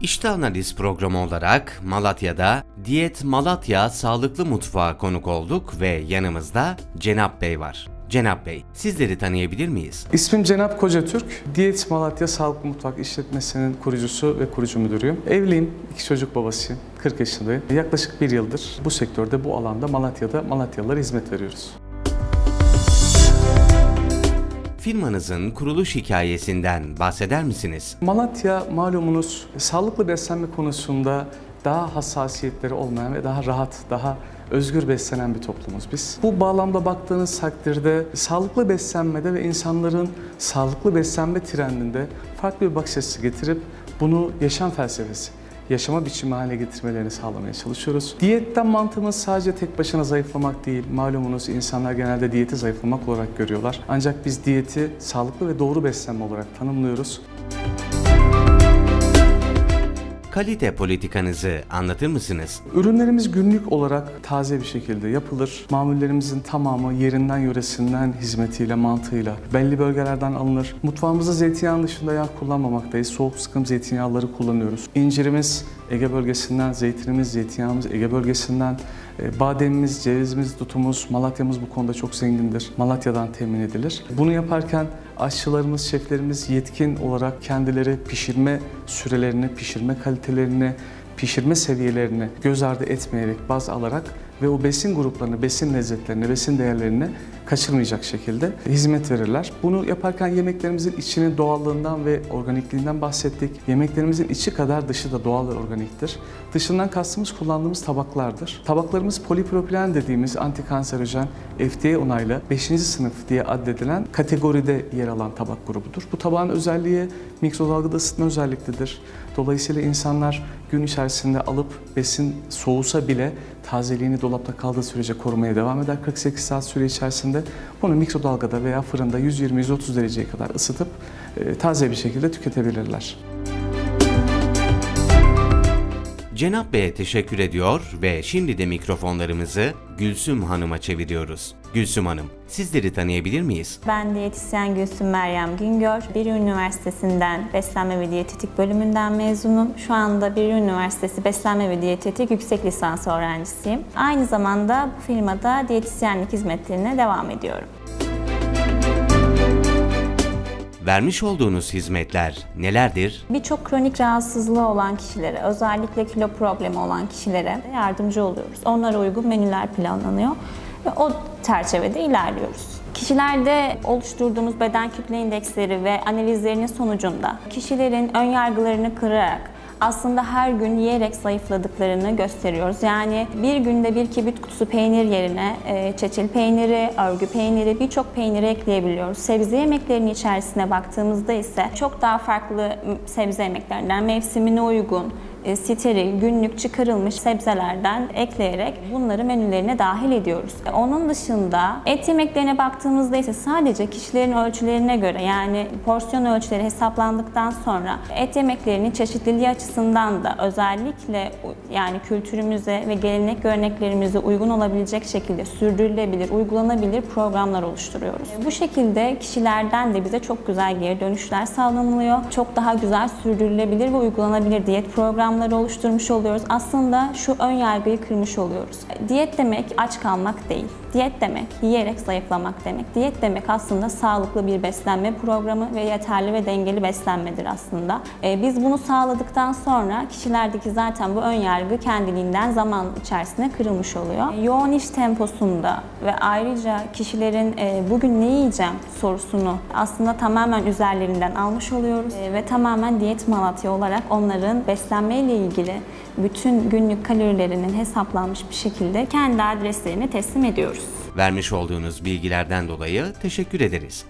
İşte analiz programı olarak Malatya'da Diyet Malatya Sağlıklı Mutfağa konuk olduk ve yanımızda Cenap Bey var. Cenap Bey, sizleri tanıyabilir miyiz? İsmim Cenap Kocatürk. Diyet Malatya Sağlıklı Mutfak İşletmesi'nin kurucusu ve kurucu müdürüyüm. Evliyim, iki çocuk babasıyım. 40 yaşındayım. Yaklaşık bir yıldır bu sektörde, bu alanda Malatya'da Malatyalılara hizmet veriyoruz. Firmanızın kuruluş hikayesinden bahseder misiniz? Malatya malumunuz sağlıklı beslenme konusunda daha hassasiyetleri olmayan ve daha rahat, daha özgür beslenen bir toplumuz biz. Bu bağlamda baktığınız takdirde sağlıklı beslenmede ve insanların sağlıklı beslenme trendinde farklı bir bakış açısı getirip bunu yaşam felsefesi, yaşama biçimi haline getirmelerini sağlamaya çalışıyoruz. Diyetten mantığımız sadece tek başına zayıflamak değil. Malumunuz insanlar genelde diyeti zayıflamak olarak görüyorlar. Ancak biz diyeti sağlıklı ve doğru beslenme olarak tanımlıyoruz. Kalite politikanızı anlatır mısınız? Ürünlerimiz günlük olarak taze bir şekilde yapılır. Mamullerimizin tamamı yerinden yöresinden hizmetiyle, mantığıyla belli bölgelerden alınır. Mutfağımızda zeytinyağı dışında yağ kullanmamaktayız. Soğuk sıkım zeytinyağları kullanıyoruz. İncirimiz Ege bölgesinden, zeytinimiz, zeytinyağımız Ege bölgesinden, e, bademimiz, cevizimiz, tutumuz, Malatya'mız bu konuda çok zengindir. Malatya'dan temin edilir. Bunu yaparken aşçılarımız, şeflerimiz yetkin olarak kendileri pişirme sürelerini, pişirme kalitelerini, pişirme seviyelerini göz ardı etmeyerek baz alarak ve o besin gruplarını, besin lezzetlerini, besin değerlerini kaçırmayacak şekilde hizmet verirler. Bunu yaparken yemeklerimizin içinin doğallığından ve organikliğinden bahsettik. Yemeklerimizin içi kadar dışı da doğal ve organiktir. Dışından kastımız kullandığımız tabaklardır. Tabaklarımız polipropilen dediğimiz antikanserojen, FDA onaylı 5. sınıf diye addedilen kategoride yer alan tabak grubudur. Bu tabağın özelliği mikrodalgada ısıtma özelliklidir. Dolayısıyla insanlar gün içerisinde alıp besin soğusa bile tazeliğini dolapta kaldığı sürece korumaya devam eder. 48 saat süre içerisinde bunu mikrodalgada veya fırında 120-130 dereceye kadar ısıtıp e, taze bir şekilde tüketebilirler. Cenap Bey'e teşekkür ediyor ve şimdi de mikrofonlarımızı Gülsüm Hanım'a çeviriyoruz. Gülsüm Hanım, sizleri tanıyabilir miyiz? Ben diyetisyen Gülsüm Meryem Güngör. Bir Üniversitesi'nden Beslenme ve Diyetetik bölümünden mezunum. Şu anda Bir Üniversitesi Beslenme ve Diyetetik yüksek lisans öğrencisiyim. Aynı zamanda bu firmada diyetisyenlik hizmetlerine devam ediyorum. Vermiş olduğunuz hizmetler nelerdir? Birçok kronik rahatsızlığı olan kişilere, özellikle kilo problemi olan kişilere yardımcı oluyoruz. Onlara uygun menüler planlanıyor ve o çerçevede ilerliyoruz. Kişilerde oluşturduğumuz beden kütle indeksleri ve analizlerinin sonucunda kişilerin ön yargılarını kırarak aslında her gün yiyerek zayıfladıklarını gösteriyoruz. Yani bir günde bir kibrit kutusu peynir yerine e, çeçil peyniri, örgü peyniri, birçok peyniri ekleyebiliyoruz. Sebze yemeklerinin içerisine baktığımızda ise çok daha farklı sebze yemeklerinden mevsimine uygun, steril, günlük çıkarılmış sebzelerden ekleyerek bunları menülerine dahil ediyoruz. E, Onun dışında et yemeklerine baktığımızda ise sadece kişilerin ölçülerine göre yani porsiyon ölçüleri hesaplandıktan sonra et yemeklerinin çeşitliliği açısından da özellikle yani kültürümüze ve gelenek göreneklerimize uygun olabilecek şekilde sürdürülebilir, uygulanabilir programlar oluşturuyoruz. E, Bu şekilde kişilerden de bize çok güzel geri dönüşler sağlanılıyor. Çok daha güzel sürdürülebilir ve uygulanabilir diyet programları oluşturmuş oluyoruz. Aslında şu ön yargıyı kırmış oluyoruz. Diyet demek aç kalmak değil. Diyet demek yiyerek zayıflamak demek. Diyet demek aslında sağlıklı bir beslenme programı ve yeterli ve dengeli beslenmedir aslında. Ee, Biz bunu sağladıktan sonra kişilerdeki zaten bu ön yargı kendiliğinden zaman içerisinde kırılmış oluyor. Yoğun iş temposunda ve ayrıca kişilerin e, bugün ne yiyeceğim sorusunu aslında tamamen üzerlerinden almış oluyoruz E, ve tamamen diyet Malatya olarak onların beslenmeyle ilgili bütün günlük kalorilerinin hesaplanmış bir şekilde kendi adreslerine teslim ediyoruz. Vermiş olduğunuz bilgilerden dolayı teşekkür ederiz.